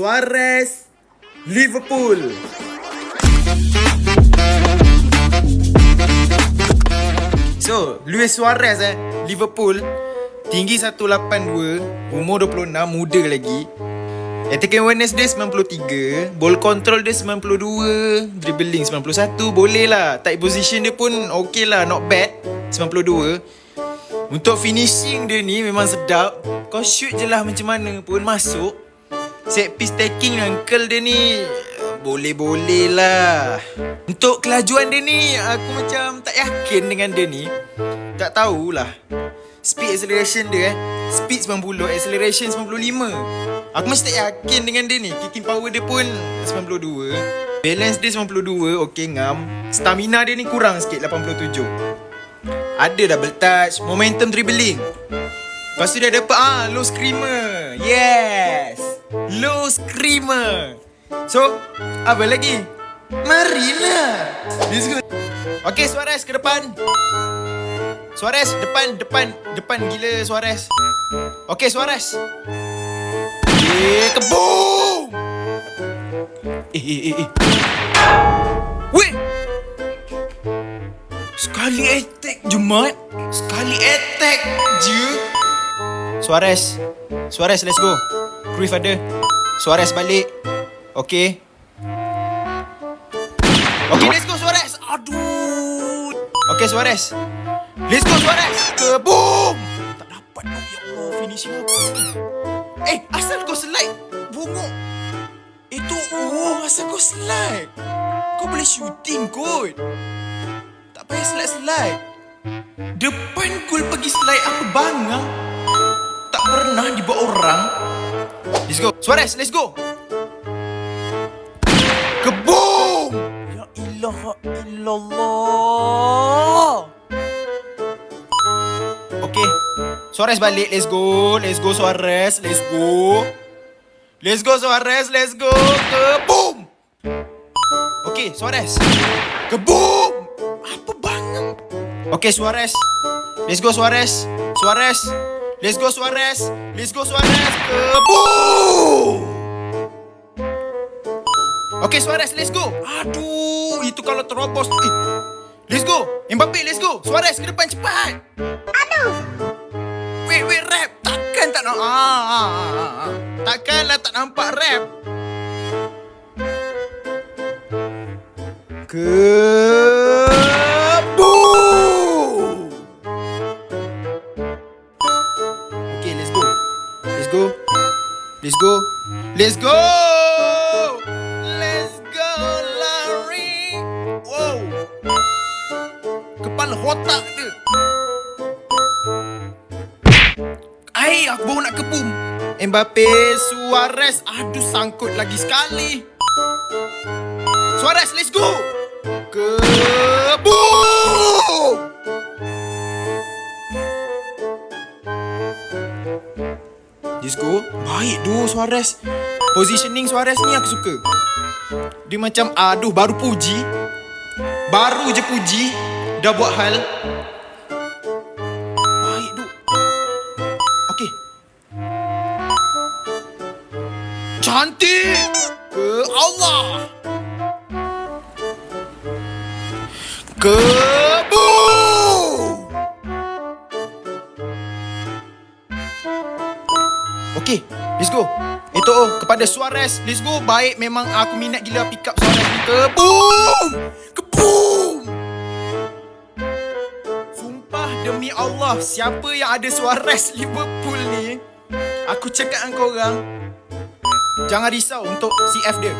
Suarez Liverpool. So, Luis Suarez eh Liverpool tinggi 182, umur 26, muda lagi. Attacking awareness dia 93 Ball control dia 92 Dribbling 91 Boleh lah. Tight position dia pun Okay lah Not bad 92 Untuk finishing dia ni Memang sedap. Kau shoot je lah macam mana pun Masuk Set piece taking curl dia ni. Boleh-boleh lah. Untuk kelajuan dia ni Aku macam tak yakin dengan dia ni. Tak tahulah. Speed acceleration dia eh. Speed 90 Acceleration 95 Aku masih tak yakin dengan dia ni. Kicking power dia pun 92 Balance dia 92 Okay ngam. Stamina dia ni kurang sikit 87 Ada double touch Momentum dribbling. Lepas tu dia dapat ah Low screamer. Yes Low screamer So Apa lagi Marilah Let's go Okay Suarez ke depan Suarez depan depan depan gila Suarez. Okey Suarez. Eh keboom. Eh eh eh. eh. Weh. Sekali attack je mat. Sekali attack je. Suarez. Suarez let's go. Cruyff ada. Suarez balik. Okey. Okey let's go Suarez. Aduh. Okey Suarez. Let's go Suarez Keboom Tak dapat tu Ya Allah Finishing apa Eh asal kau slide Bunguk Itu Oh asal kau slide Kau boleh shooting kot Tak payah slide-slide Depan gol pergi slide Apa bangang Tak pernah dibuat orang Let's go. Suarez let's go. Keboom Ya ilaha illallah. Okay. Suarez balik. Let's go. Let's go Suarez. Let's go. Let's go Suarez. Let's go. Keboom Okay Suarez. Keboom Apa bangang Okay Suarez. Let's go Suarez. Suarez Let's go Suarez Let's go Suarez Keboom Okay Suarez let's go Aduh Itu kalau terobos eh. Let's go Mbappe let's go Suarez ke depan cepat Wait, wait, rap. Takkan tak nak... Ah, ah, ah, ah. Takkanlah tak nampak rap. Keboom! Go. Let's go! Let's go, Larry! Wow! Kepala otak dia. Ai, aku baru nak kebum. Mbappe, Suarez. Aduh, sangkut lagi sekali. Suarez, let's go. Kebum! Tu Suarez. Positioning Suarez ni aku suka. Dia macam, aduh, baru puji. Baru je puji. Dah buat hal. Baik tu. Okey. Cantik. Ke Allah. Ke Itu oh, kepada Suarez. Let's go. Baik memang aku minat gila pick up Suarez ni. Ke boom. Ke boom. Sumpah demi Allah, siapa yang ada Suarez Liverpool ni, aku cakap dengan korang, jangan risau untuk CF dia.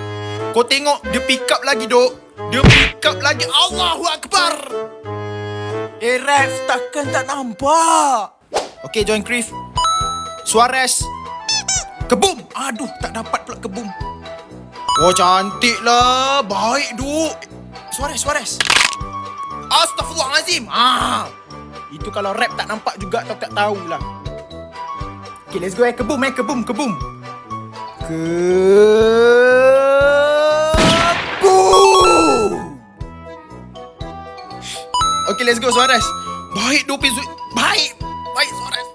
Kau tengok dia pick up lagi dok. Dia pick up lagi. Allahu Akbar. Eh ref, takkan tak nampak. Okay, join Crif. Suarez. Kebum. Aduh, tak dapat pula kebum. Oh, cantik lah. Baik, duk. Suarez, Suarez. Astaghfirullahalazim. Ah. Itu kalau rap tak nampak juga tak tak tahulah. Okay, let's go eh. Kebum eh. Kebum, kebum. Kebum. Okay, let's go Suarez. Baik dua pinsu. Baik. Baik Suarez.